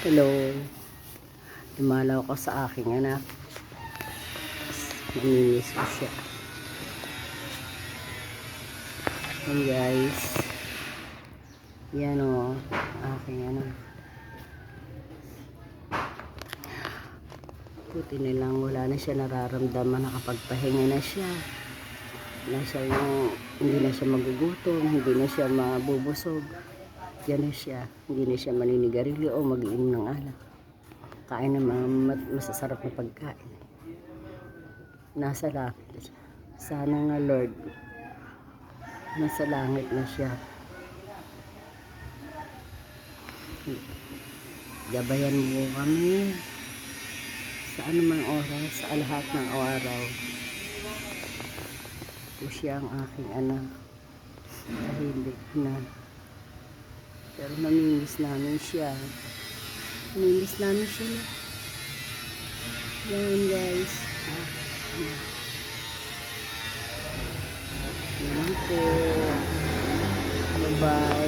Hello. Dumalaw ko sa aking anak. Namimiss ko siya. Yan guys. Yan o. Aking anak. Buti na lang wala na siya nararamdaman. Nakapagpahinga na siya. Na siya yung, hindi na siya magugutom. Hindi na siya mabubusog. Yan na siya. Hindi na siya maninigarilyo o mag-inom ng alak. Kain ng mga masasarap na pagkain. Nasa langit. Sana nga Lord, nasa langit na siya. Gabayan mo kami sa anumang oras, sa lahat ng araw. Ito siya ang aking anak. Tahimik na. Pero namimiss namin siya. Namimiss namin siya. Yan guys. Ah, Yan po. Bye-bye.